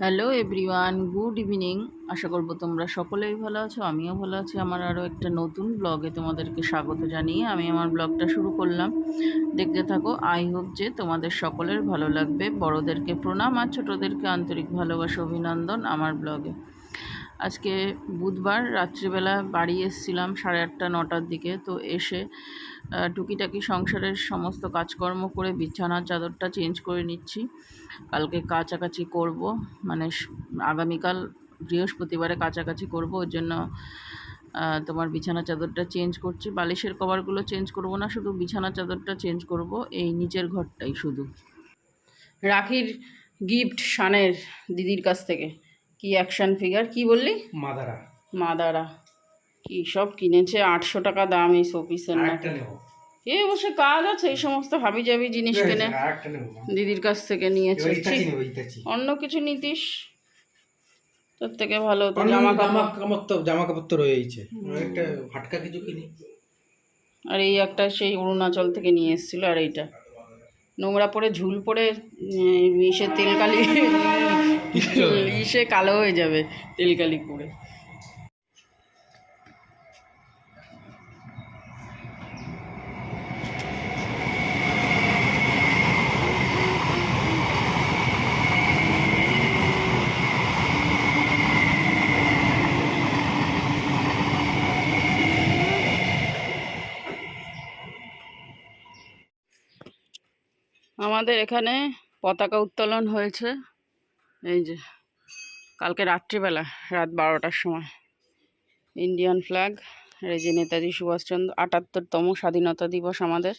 Hello everyone good evening আশা করব তোমরা সকলেই ভালো আছো, আমিও ভালো আছি। আমার আরও একটা নতুন ব্লগে তোমাদেরকে স্বাগত জানিয়ে আমি আমার ব্লগটা শুরু করলাম। দেখতে থাকো আই হোপ যে তোমাদের সকলের ভালো লাগবে। বড়োদেরকে প্রণাম আর ছোটোদেরকে আন্তরিক ভালোবাসা, অভিনন্দন আমার ব্লগে আজকে বুধবার রাত্রিবেলা বাড়ি এসেছিলাম সাড়ে আটটা, নটার দিকে। তো এসে টুকিটাকি সংসারের সমস্ত কাজকর্ম করে বিছানার চাদরটা চেঞ্জ করে নিচ্ছি। কালকে কাছাকাছি করব মানে আগামীকাল বৃহস্পতিবারে কাছাকাছি করব ওর জন্য তোমার বিছানা চাদরটা চেঞ্জ করছি। বালিশের কভারগুলো চেঞ্জ করব না, শুধু বিছানা চাদরটা চেঞ্জ করব, এই নিচের ঘরটাই শুধু। রাখির গিফট শানের দিদির কাছ থেকে। কি অ্যাকশন ফিগার কি বললি? মাদারা। মাদারা। কি সব কিনেছে আটশো টাকা দাম এই শোপিসের এ বসে কাজ আছে এই সমস্ত হাবি জাবি জিনিস কিনে। দিদির কাছ থেকে নিয়েছে অন্য কিছু নিতিস? তোর থেকে ভালো জামা কাপড়। তো জামা কাপড় তো রয়েছে একটা ফাটকা কিছু কিনি। আর এই একটা সেই অরুণাচল থেকে নিয়ে এসেছিল আর এইটা। নোংরা পরে ঝুল পরে ইসে তেলকালি। ইসে কালো হয়ে যাবে তেলকালি পরে আমাদের এখানে পতাকা উত্তোলন হয়েছে। এই যে, কালকে রাত্রিবেলা, রাত বারোটার সময়। ইন্ডিয়ান ফ্ল্যাগ এই যে নেতাজি সুভাষচন্দ্র, আটাত্তরতম স্বাধীনতা দিবস আমাদের।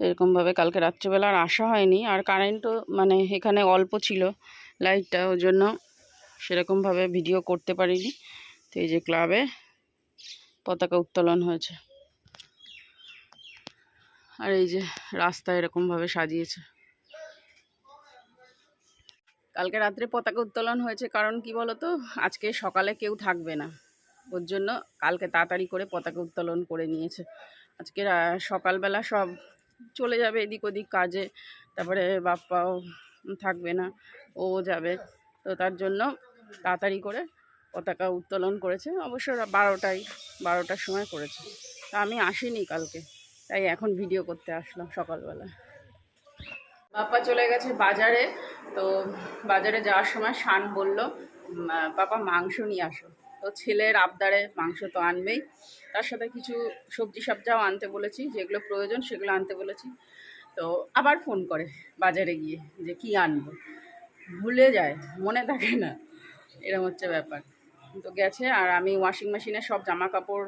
এরকমভাবে কালকে রাত্রিবেলা আর আসা হয়নি। আর কারেন্টও মানে এখানে অল্প ছিল লাইটটা ওই জন্য সেরকমভাবে ভিডিও করতে পারিনি। তো এই যে ক্লাবে পতাকা উত্তোলন হয়েছে। আর এই যে রাস্তা এরকমভাবে সাজিয়েছে। কালকে রাত্রে পতাকা উত্তোলন হয়েছে, কারণ কি বলতো? আজকে সকালে কেউ থাকবে না। ওর জন্য কালকে তাড়াতাড়ি করে পতাকা উত্তোলন করে নিয়েছে। আজকে সকালবেলা সব চলে যাবে এদিক ওদিক কাজে, তারপরে বাপ্পাও থাকবে না, ও যাবে। তো তার জন্য তাড়াতাড়ি করে পতাকা উত্তোলন করেছে। অবশ্য বারোটায়, বারোটার সময় করেছে। তা আমি আসিনি কালকে, তাই এখন ভিডিও করতে আসলাম সকালবেলা বাপ্পা চলে গেছে বাজারে, তো বাজারে যাওয়ার সময় শান বলল পাপা মাংস নিয়ে আসো। তো ছেলের আবদারে মাংস তো আনবেই। তার সাথে কিছু সবজি সবজাও আনতে বলেছি, যেগুলো প্রয়োজন সেগুলো আনতে বলেছি। তো আবার ফোন করে বাজারে গিয়ে যে কি আনব। ভুলে যায়, মনে থাকে না। এরকম হচ্ছে ব্যাপার। তো গেছে, আর আমি ওয়াশিং মেশিনে সব জামা কাপড়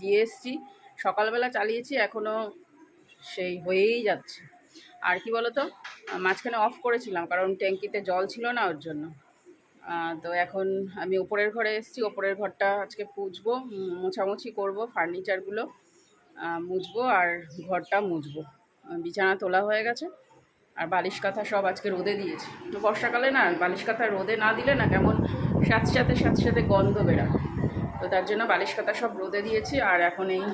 দিয়ে এসেছি। সকালবেলা চালিয়েছি এখনও সেই হয়েই যাচ্ছে। আর কি বলতো মাঝখানে অফ করেছিলাম কারণ ট্যাঙ্কিতে জল ছিল না ওর জন্য। তো এখন আমি ওপরের ঘরে এসেছি ওপরের ঘরটা আজকে উম, মোছামুছি করব ফার্নিচারগুলো মুছবো আর ঘরটা মুছবো। বিছানা তোলা হয়ে গেছে আর বালিশ কাঁথা সব আজকে রোদে দিয়েছি। তো বর্ষাকালে না বালিশ কাঁথা রোদে না দিলে না কেমন সাথে সাথে সাথে সাথে গন্ধ বেরায়। তো তার জন্য বালিশ কাঁথা সব রোদে দিয়েছি আর এখন এই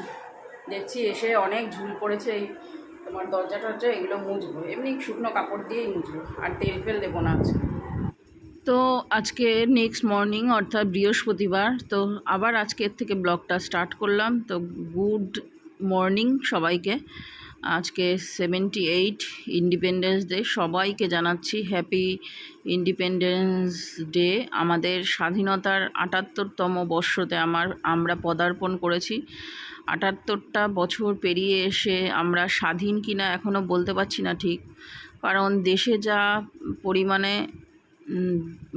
দেখছি এসে অনেক ঝুল পড়েছে এই তোমার দরজা টরজা এগুলো মুছবো। এমনি শুকনো কাপড় দিয়েই মুছবো, আর তেল ফেল দেবো না আজকে। তো আজকে নেক্সট মর্নিং অর্থাৎ বৃহস্পতিবার, তো আবার আজকের থেকে ব্লগটা স্টার্ট করলাম। তো গুড মর্নিং সবাইকে। আজকে সেভেন্টি এইট ইন্ডিপেন্ডেন্স ডে সবাইকে জানাচ্ছি হ্যাপি ইন্ডিপেন্ডেন্স ডে আমাদের স্বাধীনতার আটাত্তরতম বর্ষতে আমার, আমরা পদার্পণ করেছি। আটাত্তরটা বছর পেরিয়ে এসে আমরা স্বাধীন কিনা এখনও বলতে পারছি না ঠিক। কারণ দেশে যা পরিমাণে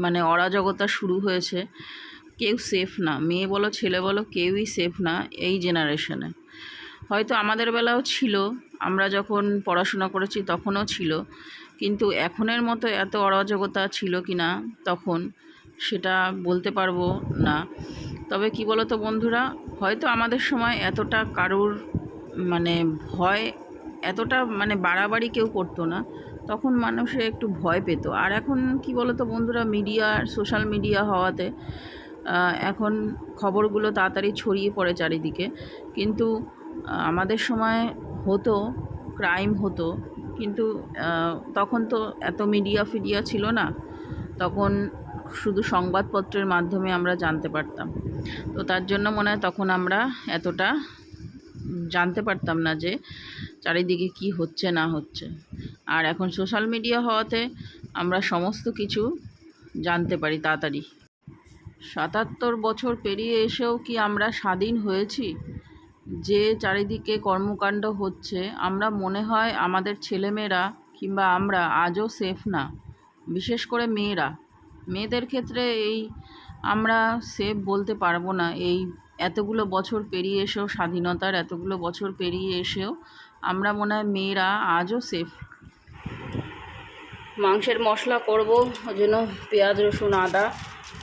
মানে অরাজকতা শুরু হয়েছে, কেউ সেফ না। মেয়ে বলো, ছেলে বলো, কেউই সেফ না এই জেনারেশনে হয়তো আমাদের বেলাও ছিল, আমরা যখন পড়াশোনা করেছি তখনও ছিল, কিন্তু এখনের মতো এত অরাজকতা ছিল কি না তখন সেটা বলতে পারব না। তবে কি বলো তো বন্ধুরা হয়তো আমাদের সময় এতটা কারুর মানে ভয়, এতটা মানে বাড়াবাড়ি কেউ করতো না। তখন মানুষে একটু ভয় পেত। আর এখন কি বলো তো বন্ধুরা মিডিয়া সোশ্যাল মিডিয়া হওয়াতে এখন খবরগুলো তাড়াতাড়ি ছড়িয়ে পড়ে চারিদিকে। কিন্তু আমাদের সময় হতো ক্রাইম হতো, কিন্তু তখন তো এত মিডিয়া ফিডিয়া ছিল না। তখন শুধু সংবাদপত্রের মাধ্যমে আমরা জানতে পারতাম। তো তার জন্য মনে হয় তখন আমরা এতটা জানতে পারতাম না যে চারিদিকে কি হচ্ছে, না হচ্ছে। আর এখন সোশ্যাল মিডিয়া হওয়াতে আমরা সমস্ত কিছু জানতে পারি তাড়াতাড়ি। সাতাত্তর বছর পেরিয়ে এসেও কি আমরা স্বাধীন হয়েছি? যে চারিদিকে কর্মকাণ্ড হচ্ছে, আমরা মনে হয় আমাদের ছেলেমেয়েরা কিংবা আমরা আজও সেফ না। বিশেষ করে মেয়েরা। মেয়েদের ক্ষেত্রে এই আমরা সেফ বলতে পারব না। এই এতগুলো বছর পেরিয়ে এসেও, স্বাধীনতার এতগুলো বছর পেরিয়ে এসেও আমরা মনে হয় মেয়েরা আজও সেফ মাংসের মশলা করব ওই জন্য পেঁয়াজ, রসুন, আদা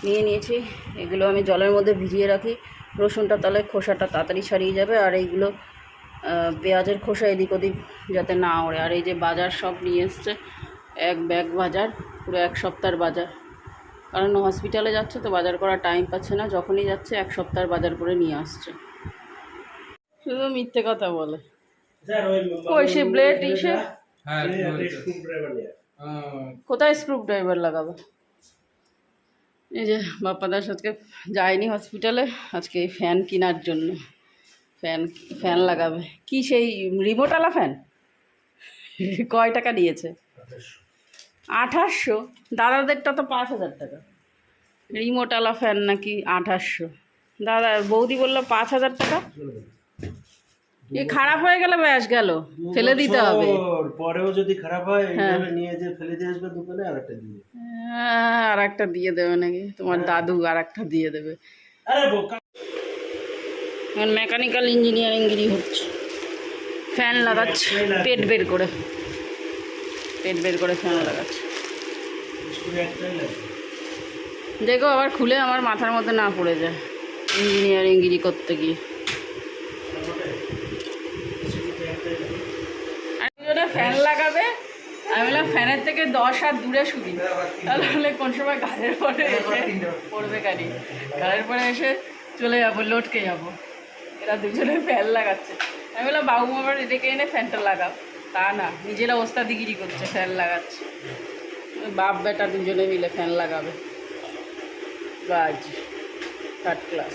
নিয়ে নিয়েছি। এগুলো আমি জলের মধ্যে ভিজিয়ে রাখি। রসুনটা তাহলে খোসাটা তাড়াতাড়ি ছাড়িয়ে যাবে আর এইগুলো পেঁয়াজের খোসা এদিক ওদিক যাতে না ওড়ে। আর এই যে বাজার সব নিয়ে এসছে, এক ব্যাগ বাজার, পুরো এক সপ্তাহের বাজার। কারণ হসপিটালে যাচ্ছে তো বাজার করার টাইম পাচ্ছে না যখনই যাচ্ছে এক সপ্তাহ বাজার করে নিয়ে আসছে। শুধু মিথ্যে কথা বলে। ওই সে ব্লেড ইসে হ্যাঁ কোথায় স্ক্রু ড্রাইভার লাগাবো? এই যে বাপ্পা দাস আজকে যায়নি হসপিটালে আজকে ফ্যান কেনার জন্য। ফ্যান ফ্যান লাগাবে। কি সেই রিমোটওয়ালা ফ্যান কয় টাকা নিয়েছে আঠাশশো। দাদাদেরটা তো পাঁচ হাজার টাকা। রিমোটওয়ালা ফ্যান নাকি আঠাশশো। দাদা বৌদি বলল পাঁচ হাজার টাকা। এ খারাপ হয়ে গেলে ব্যাস গেল। ফেলে দিতে হবে। পরেও যদি খারাপ হয় হ্যাঁ। নিয়ে যে ফেলে দিয়ে আসবে দোকানে আর একটা দিয়ে। হ্যাঁ, আর একটা দিয়ে দেবে নাকি? তোমার দাদু আর একটা দিয়ে দেবে। আরে বোকা। মেকানিক্যাল ইঞ্জিনিয়ারিংগিরি হচ্ছে। ফ্যান লাগাচ্ছে পেট বের করে। পেট বের করে ফ্যান লাগাচ্ছে। দেখো আবার খুলে আমার মাথার মধ্যে না পড়ে যায়। ইঞ্জিনিয়ারিংগিরি করতে গিয়ে। ফ্যান লাগাবে? আমি বললাম ফ্যানের থেকে দশ হাত দূরে শুনি তাহলে কোন সময় গাড়ির পরে এসে পড়বে গাড়ি? গাড়ির পরে এসে চলে যাব লটকে যাব। এরা দুজনে ফ্যান লাগাচ্ছে। আমি বললাম বাবু মামার ডেকে এনে ফ্যানটা লাগাও। তা না, নিজেরা ওস্তাদিগিরি করছে, ফ্যান লাগাচ্ছে। বাপ বেটা দুজনে মিলে ফ্যান লাগাবে। বাজ থার্ড ক্লাস।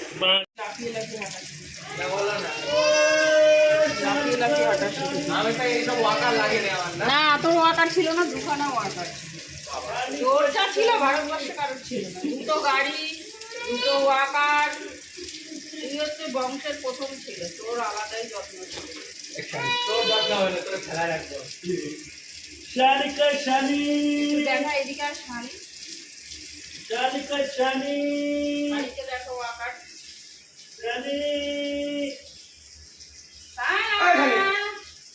না ওয়াকার ছিল না, দুখানা ওয়াকার যা ছিল কারোর ছিল দুটো গাড়ি, দুটো ওয়াকার হচ্ছে বংশের প্রথম ছিল, তোর আলাদাই যত্ন ছিল। শালিকা শানি তুই দেখা এদিকে আর শানি শালিকা শানি শানিকে দেখো ওয়াকার শানি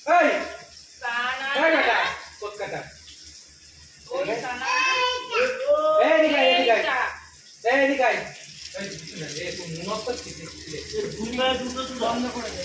ওই সানা বন্ধ করে দে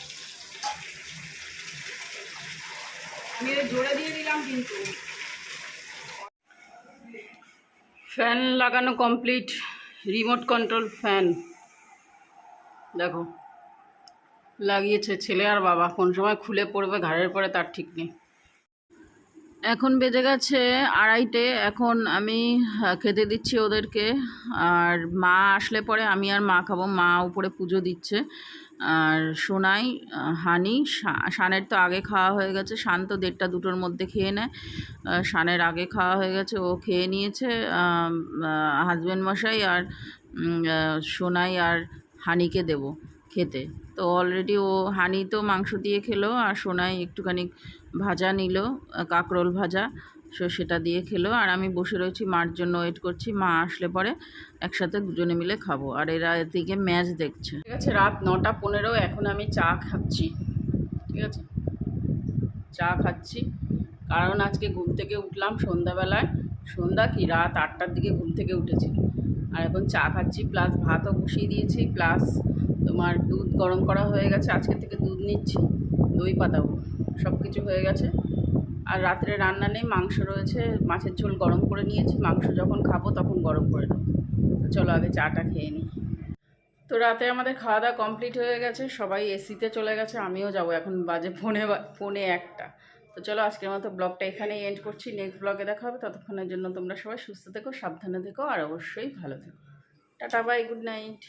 ফ্যান লাগানো কমপ্লিট রিমোট কন্ট্রোল ফ্যান দেখো, লাগিয়েছে ছেলে আর বাবা, কোন সময় খুলে পড়বে ঘাড়ের পরে তার ঠিক নেই। এখন বেজে গেছে আড়াইটে, এখন আমি খেতে দিচ্ছি ওদেরকে। আর মা আসলে পরে আমি আর মা খাব, মা উপরে পুজো দিচ্ছে। আর সোনাই হানি শানের তো আগে খাওয়া হয়ে গেছে। শান তো দেড়টা দুটোর মধ্যে খেয়ে নেয়। শানের আগে খাওয়া হয়ে গেছে, ও খেয়ে নিয়েছে। হাজব্যান্ড মশাই আর সোনাই আর হানিকে দেবো খেতে। তো অলরেডি ও, হানি তো মাংস দিয়ে খেলো আর সোনাই একটুখানি ভাজা নিল কাঁকরোল ভাজা। সো সেটা দিয়ে খেলো। আর আমি বসে রয়েছি মার জন্য ওয়েট করছি। মা আসলে পরে একসাথে দুজনে মিলে খাব। আর এরা এদিকে ম্যাচ দেখছে। ঠিক আছে, রাত নটা পনেরো, এখন আমি চা খাচ্ছি। ঠিক আছে? চা খাচ্ছি। কারণ আজকে ঘুম থেকে উঠলাম সন্ধ্যাবেলায়। সন্ধ্যা কি? রাত আটটার দিকে ঘুম থেকে উঠেছি। আর এখন চা খাচ্ছি প্লাস ভাতও বসিয়ে দিয়েছি প্লাস তোমার দুধ গরম করা হয়ে গেছে। আজকে থেকে দুধ নিচ্ছি, দই পাতাবো। সব কিছু হয়ে গেছে। আর রাত্রে রান্না নেই, মাংস রয়েছে, মাছের ঝোল গরম করে নিয়েছি, মাংস যখন খাব তখন গরম করে নেব। চলো আগে চাটা খেয়ে নিই। তো রাতে আমাদের খাওয়া দাওয়া কমপ্লিট হয়ে গেছে, সবাই এসিতে চলে গেছে, আমিও যাব, এখন বাজে ফোনে ফোনে একটা। তো চলো আজকের মতো ব্লগটা এখানেই এন্ড করছি নেক্সট ব্লগে দেখা হবে, ততক্ষণের জন্য তোমরা সবাই সুস্থ থেকো, সাবধানে থেকো, আর অবশ্যই ভালো থেকো। Tata bye good night